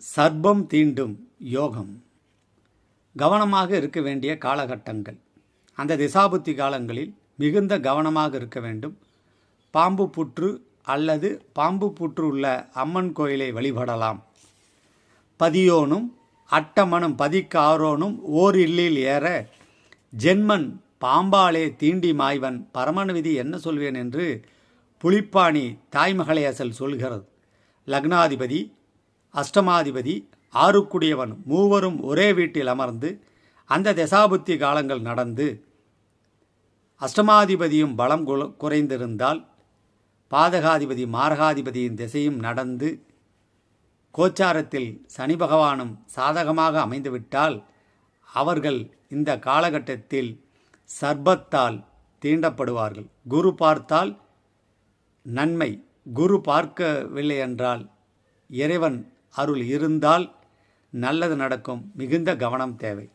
சர்ப்பம் தீண்டும் யோகம். கவனமாக இருக்க வேண்டிய காலகட்டங்கள். அந்த திசாபுத்தி காலங்களில் மிகுந்த கவனமாக இருக்க வேண்டும். பாம்பு புற்று அல்லது பாம்பு புற்று உள்ள அம்மன் கோயிலை வழிபடலாம். பதியோனும் அட்டமனும் பதிக்கு ஆரோனும் ஓர் இல்லில் ஏற ஜென்மன் பாம்பாலே தீண்டி மாய்வன் பரமன் விதி என்ன சொல்வேன் என்று புலிப்பாணி தாய்மகளை அசல் சொல்கிறது. லக்னாதிபதி அஷ்டமாதிபதி ஆறுக்குடியவன் மூவரும் ஒரே வீட்டில் அமர்ந்து அந்த தசாபுத்தி காலங்கள் நடந்து அஷ்டமாதிபதியும் பலம் குறைந்திருந்தால் பாதகாதிபதி மாரகாதிபதியின் திசையும் நடந்து கோச்சாரத்தில் சனி பகவானும் சாதகமாக அமைந்துவிட்டால் அவர்கள் இந்த காலகட்டத்தில் சர்பத்தால் தீண்டப்படுவார்கள். குரு பார்த்தால் நன்மை. குரு பார்க்கவில்லை என்றால் இறைவன் அருள் இருந்தால் நல்லது நடக்கும். மிகுந்த கவனம் தேவை.